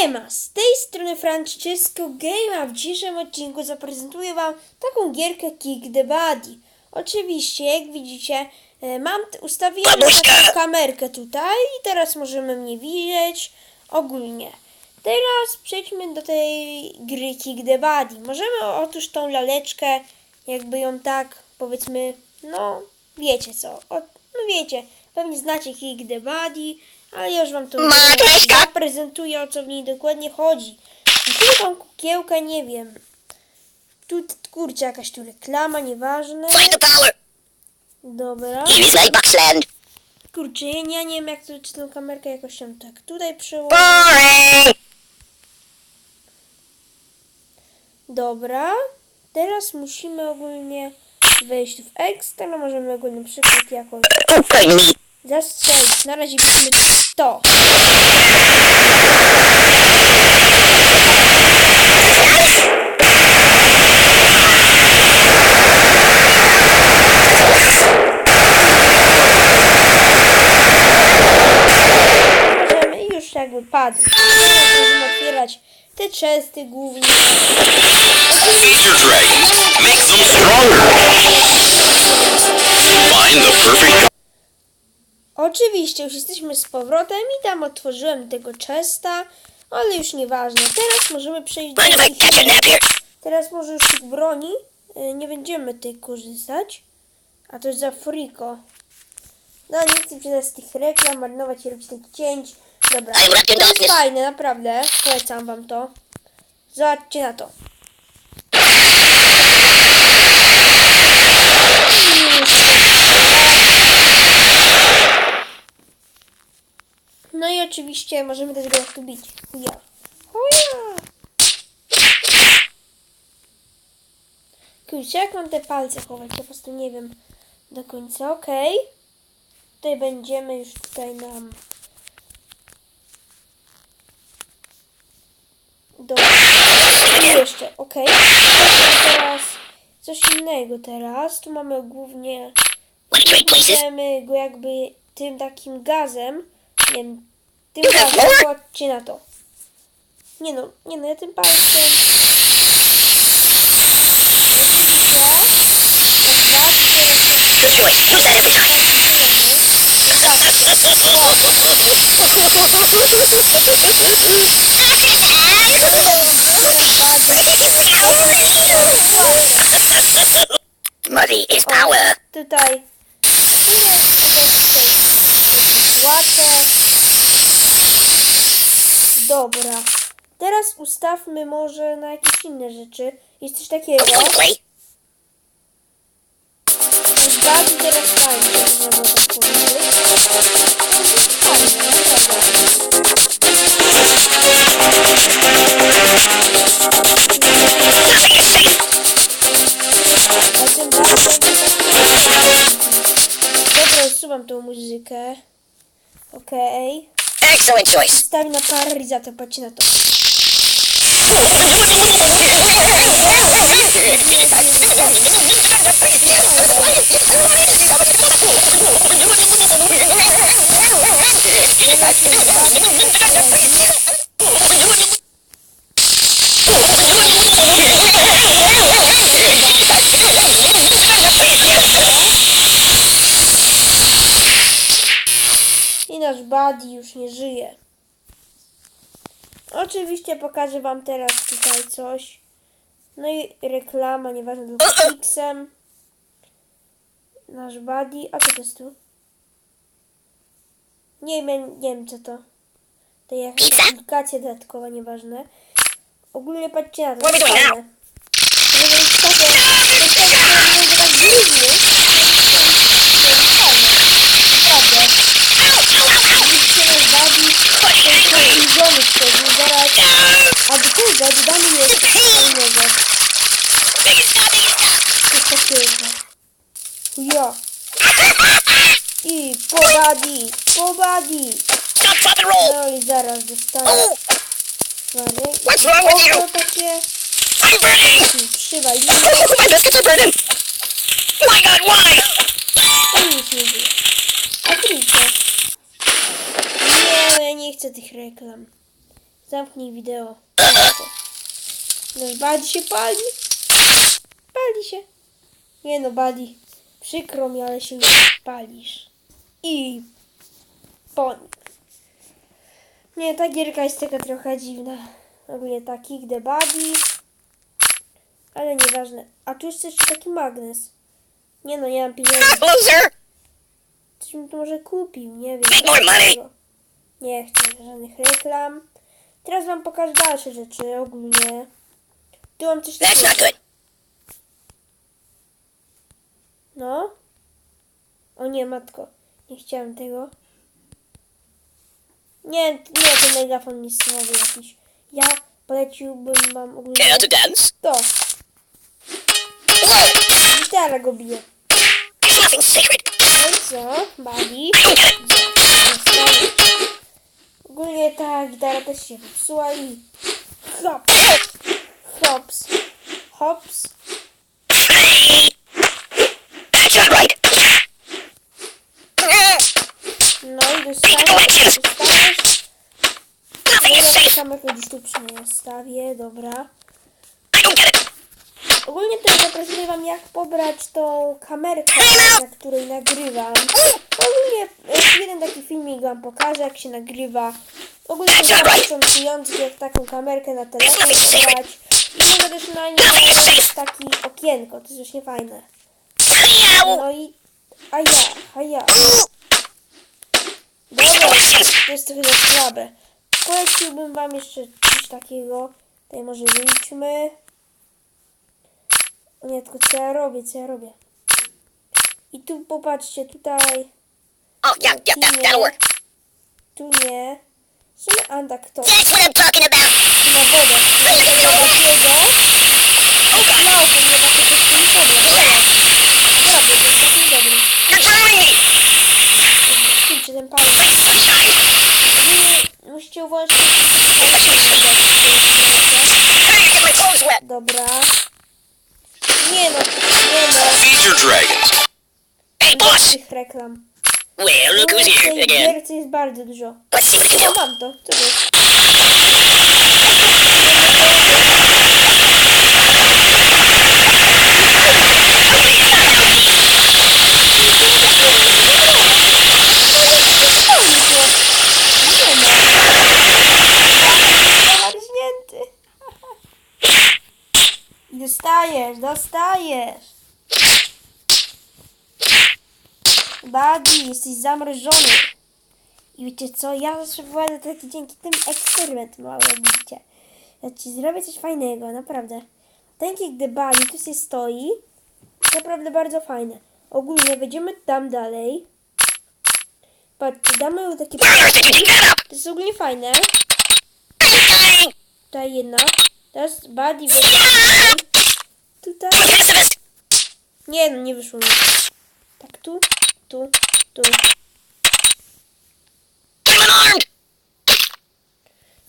Siema, z tej strony Francesco Game, a w dzisiejszym odcinku zaprezentuję Wam taką gierkę Kick the Body. Oczywiście, jak widzicie, e, mam ustawiłem taką kamerkę tutaj i teraz możemy mnie widzieć ogólnie. Teraz przejdźmy do tej gry Kick the Body. Możemy otóż tą laleczkę, jakby ją tak, powiedzmy, no wiecie co, o, no wiecie, pewnie znacie Kick the Body, ale ja już Wam to zaprezentuję, o co w niej dokładnie chodzi. Tu tam kukiełka, nie wiem. Tu, kurczę, jakaś tu reklama, nieważne. Dobra. Kurczę, ja nie, wiem jak to, czy tą kamerkę jakoś tam tak tutaj. Boring. Dobra. Teraz musimy ogólnie wejść w ekstra, możemy na przykład jakoś. Zastrzelić. Na razie widzimy to. Możemy już jakby padł. Teraz możemy otwierać te chesty głównie. Make them stronger. Find the perfect Oczywiście, już jesteśmy z powrotem i tam otworzyłem tego chesta, ale już nieważne. Teraz możemy przejść do tych? Teraz może już tych broni y, nie będziemy tej korzystać. A to jest za friko. No nie chcę z tych reklam marnować i robić takich cięć. Dobra, to jest fajne, naprawdę. Polecam wam to. Zobaczcie na to. No i oczywiście możemy też go tu bić. Ja. Chuja! Kurczę, jak mam te palce chować? Ja po prostu nie wiem do końca. Okej. Tutaj będziemy już tutaj nam... Dobra. I jeszcze, okej. Teraz coś innego teraz. Tu mamy głównie... Możemy go jakby tym takim gazem, nie wiem, tym gazem, patrzcie na to. Nie no, nie no, ja tym palcem... Widzicie, that every time. Muddy is power. Tutaj. Ile tutaj tutaj płacę. Dobra. Teraz ustawmy może na jakieś inne rzeczy. Jest coś takiego. Bardzo teraz fajnie, było tak powiedzieć. Dobra, usuwam tą muzykę. Okej. Excellent choice. Stawi na paralizator, patrzcie na to. I nasz buddy już nie żyje. Oczywiście pokażę wam teraz tutaj coś. No i reklama, nieważne, tylko Pixem. Nasz buddy. A co to jest tu? Nie wiem, nie wiem co to. To jakaś Pizza? aplikacja dodatkowa, nieważne. Ogólnie patrzcie na to. What are we doing. Żeby jest takie, to jest takie, że będzie tak brudny. To jest fajne. Naprawdę. Widzicie nasz buddy. To jest rozluźniony wtedy, zaraz. A do tego dodamy jeszcze coś innego. Coś takiego. Ja. I po badi, po badi. Stop, drop, and roll. No i zaraz dostanę Oh, swary. What's wrong with you? Takie I'm burning. przywalimy. My biscuits are burning. My God, why? To nic nie było. A. Nie, nie chcę tych reklam. Zamknij wideo. No Buddy się pali. Pali się. Nie no, Buddy. Przykro mi, ale się palisz. I po nim. Nie, ta gierka jest taka trochę dziwna. Ogólnie ta Kick the Buddy. Ale nieważne. A tu jest jeszcze taki magnes. Nie no, nie mam pieniędzy. Loser! Coś bym tu może kupił, nie wiem. Nie chcę żadnych reklam. Teraz wam pokażę dalsze rzeczy ogólnie. Tu mam coś takiego. No. O nie, matko. Nie chciałem tego. Nie, nie, ten megafon jest nowy jakiś. Ja poleciłbym wam ogólnie Care to dance? to. Gitara go bije. There's nothing sacred. No i co? Buddy. I don't get it. Zostawić. Ogólnie ta gitara też się popsuła i hops, hops, hops. That's not right. No i dostajesz. Samo gdzieś tu przestawię, dobra. Ogólnie to zaprezentuję wam jak pobrać tą kamerkę, na której nagrywam. Ogólnie e, jeden taki filmik wam pokażę jak się nagrywa. Ogólnie to jest początkujący jak taką kamerkę na telefon pobrać. I mogę też na niej takie okienko, to jest właśnie fajne. No i... A ja, a ja. Dobra, to jest trochę za słabe. Poleciłbym wam jeszcze coś takiego. Tutaj może wyjdźmy. O nie, tylko co ja robię, co ja robię. I tu popatrzcie, tutaj, Oh, yeah, yeah, that, that'll work. tu nie. Sumie Andak to. That's what I'm talking about. Na wodę. Tu na takiego. Mało, ponieważ to jest ten problem. Dobra, Dobra, to jest taki dobry. You're drowning me. Kurczę, ten palec. Sunshine. Nie, musicie uważać, że Hurry, you get my clothes wet. Dobra. Nie no, nie no. Feed your dragons. Hey, boss. Tych reklam. Well, look who's here again. jest bardzo dużo. We No mam to, co to jest? Dostajesz, dostajesz. Buddy, jesteś zamrożony. I wiecie co, ja zawsze prowadzę taki dzięki tym eksperyment mały. Ja ci zrobię coś fajnego, naprawdę. Kick the buddy tu się stoi. Naprawdę bardzo fajne. Ogólnie wejdziemy tam dalej. Patrzcie, damy mu takie... To jest ogólnie fajne. Tutaj jedna. Teraz buddy wejdzie tutaj. Nie no, nie wyszło mi. Tak tu, tu, tu.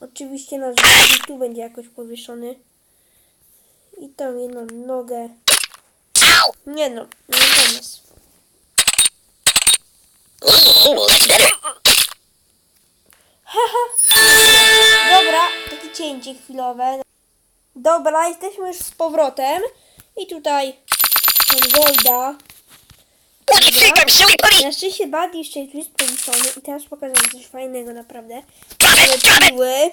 Oczywiście nasz tu będzie jakoś powieszony. I tam jedną nogę. Nie no, nie pomysł. Dobra, takie cięcie chwilowe. Dobra, jesteśmy już z powrotem. I tutaj Golda. Putty? Na szczęście Buddy jeszcze jest powieszony. I teraz pokażę wam coś fajnego, naprawdę. Piły.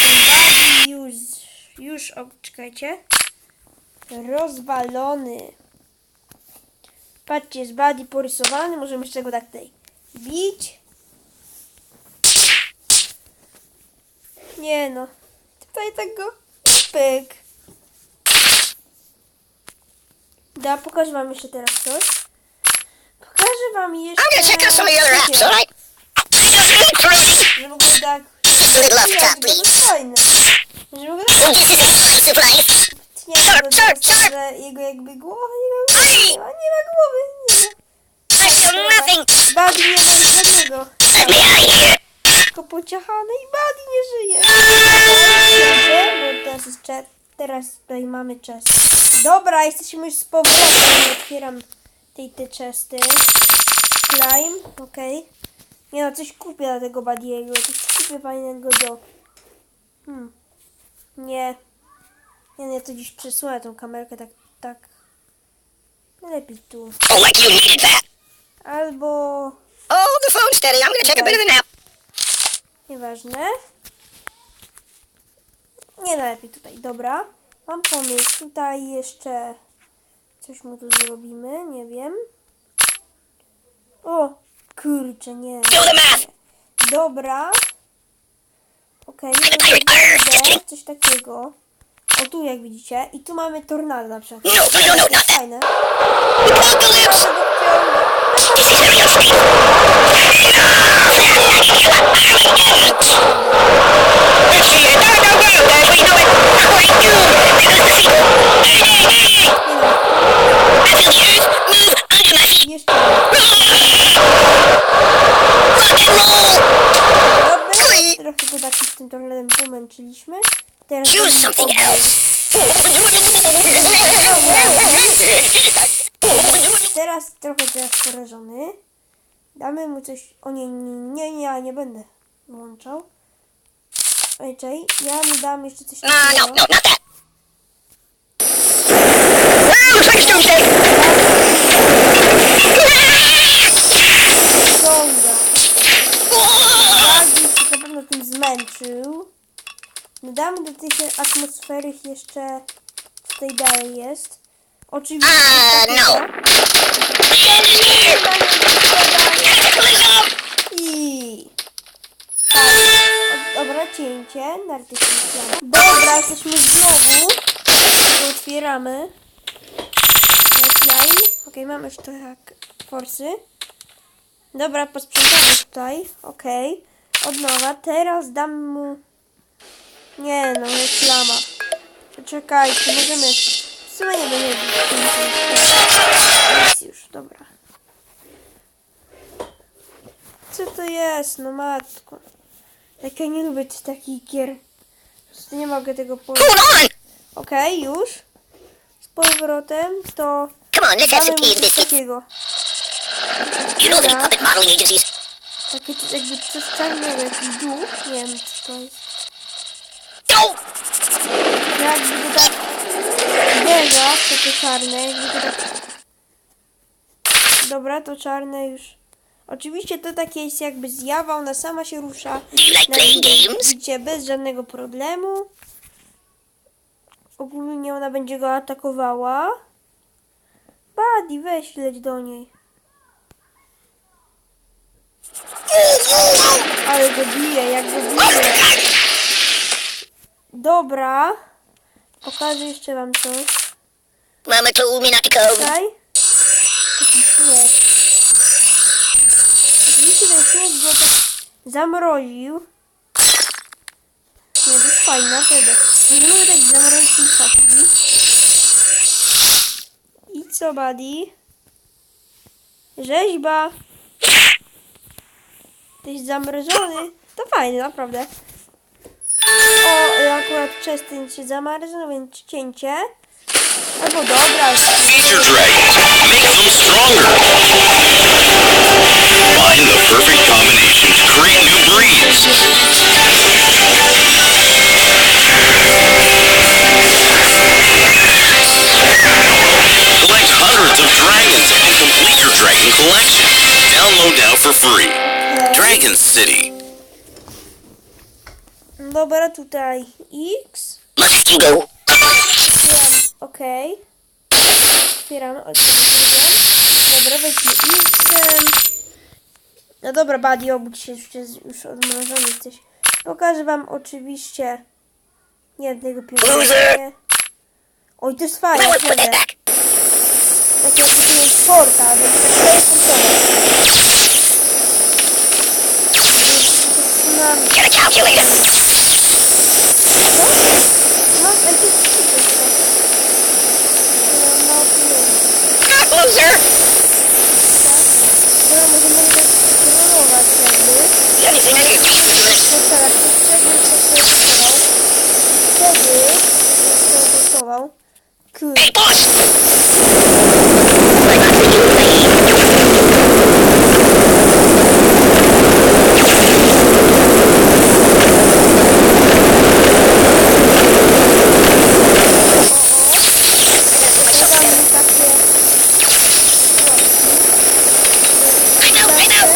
No i Buddy już, już, o, czekajcie, rozwalony. Patrzcie, jest Buddy porysowany, możemy jeszcze go tak tutaj bić. Nie no, tutaj tak go pyk. Da, pokażę wam jeszcze teraz coś. Pokażę wam jeszcze... I'm gonna check out some of the other apps, Wiecie, alright? Że w ogóle tak... Little top, please. fajne. Że w ogóle tak... Surprise. Jego jakby głowa, nie nie ma głowy, nie ma. I feel nothing. Buddy nie ma żadnego. Let me out of here. Tylko pociachane i Buddy nie żyje. Dobrze. teraz tutaj mamy chest. Dobra, jesteśmy już z powrotem. Otwieram tej te chesty. Slime, okej. Nie no, coś kupię dla tego Badiego. Coś kupię fajnego do... Hmm. Nie. Nie, nie, to dziś przesunę tą kamerkę tak, tak. Lepiej tu. Oh, like you needed that. Albo... Oh, the phone's steady. I'm gonna take a bit of a nap. Nieważne. Nie najlepiej tutaj, dobra. Mam pomysł. Tutaj jeszcze coś mu tu zrobimy, nie wiem. O, kurczę, nie. Dobra. Okej, okay, coś takiego. O, tu jak widzicie. I tu mamy tornado na przykład. No, no, no, no, not that. Fajne. Apocalypse. Damy mu coś. O nie, nie, nie, nie, ja nie będę włączał. Ej, czej, ja mu dam jeszcze coś no, takiego. no. Ściąga. Bardziej się na pewno tym zmęczył. Dodamy do tych atmosfery jeszcze co tutaj dalej jest. Oczywiście. Takiego. no. I... Tak. Dobra, cięcie. Dobra, jesteśmy znowu. Otwieramy. Line. Okej, mamy już trochę forsy. Dobra, posprzątamy tutaj. Okej. Od nowa. Teraz dam mu... Nie no, reklama. Poczekajcie, możemy... Sumie nie będzie... Jest już, dobra. Co to jest? No matko. Jak ja nie lubię takich gier. Nie mogę tego powiedzieć. Okej, już. Z powrotem to Come on, let's have some tea biscuits. takiego. You know these puppet modeling agencies? Takie jakby coś czarnego, jakiś duch. Nie wiem co to jest. No! Jakby to w to, to czarne. Dobra, to czarne już. Oczywiście to takie jest jakby zjawa, ona sama się rusza. Widzicie, bez żadnego problemu. Ogólnie ona będzie go atakowała. Buddy, weź leć do niej. Ale go bije, jak go bije. Dobra. Pokażę jeszcze wam coś. Not to come. Tutaj. Taki śnieg. Oczywiście ten śnieg go tak zamroził. Nie, to jest naprawdę. Nie mogę tak zamrozić tej szafki. I co, buddy? Rzeźba. Jesteś zamrożony. To fajne, naprawdę. O, akurat przez ten się więc cięcie. Albo dobra. Feature dragons. Make them stronger. Find the perfect combination to create new breeds. Collect hundreds of dragons and complete your dragon collection. Download now for free. Dragon City. Dobra, tutaj X. Must you go? Otwieram, ok. Otwieram, otwieram. Dobra, weźmy X. No dobra, Buddy, obudź się, już, już odmrożony jesteś. Pokażę wam oczywiście jednego pierwszego. Loser! Oj, to jest fajne, want to put that naprawdę. back. Tak to jest tak teleportować. Tsunami. Get a calculator. Co? Mam MP3 jeszcze. Na opinię. Ah, loser! Dobra, możemy tak kontrolować jakby. The only thing I need is Postarak się, jakby to sobie postawał. Wtedy, to schował. Kurde. Hey, boss! Podam mu takie I know, I know.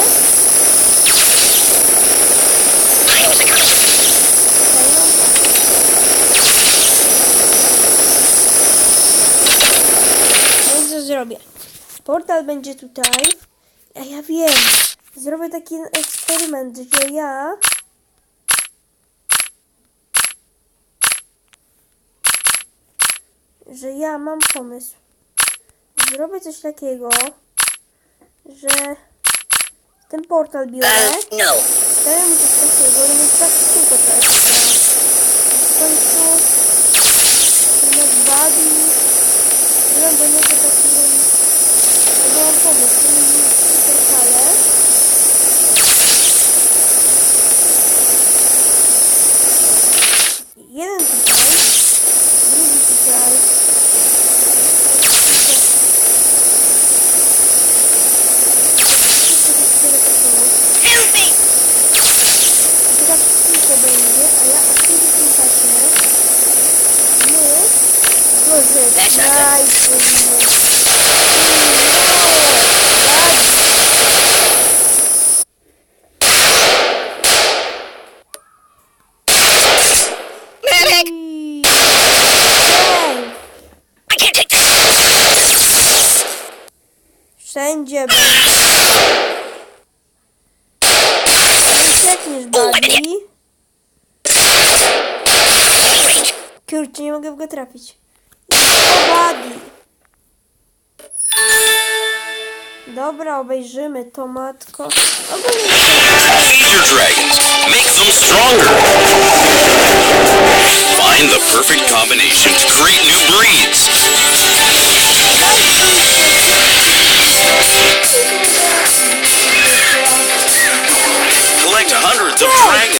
I was a coming. No i co zrobię? Portal będzie tutaj. A ja wiem. Zrobię taki eksperyment, że ja... Że ja mam pomysł. Zrobię coś takiego, że ten portal biorę. Uh, no. Stawiam coś takiego, więc tak tylko teraz chciałam. W końcu ten nasz buddy, byłem do niego takiego, jest w portale. Jeden tutaj, drugi tutaj. To tak tylko będzie, a ja odkryję tym pasie. My... Boże, That's Uciekniesz, Buddy. Kurczę, nie mogę w go trafić. O, Buddy. Dobra, obejrzymy to, matko. Obejrzymy Feed your dragons. Make them stronger. Find the perfect combination to create new breeds. to. to hundreds of dragons.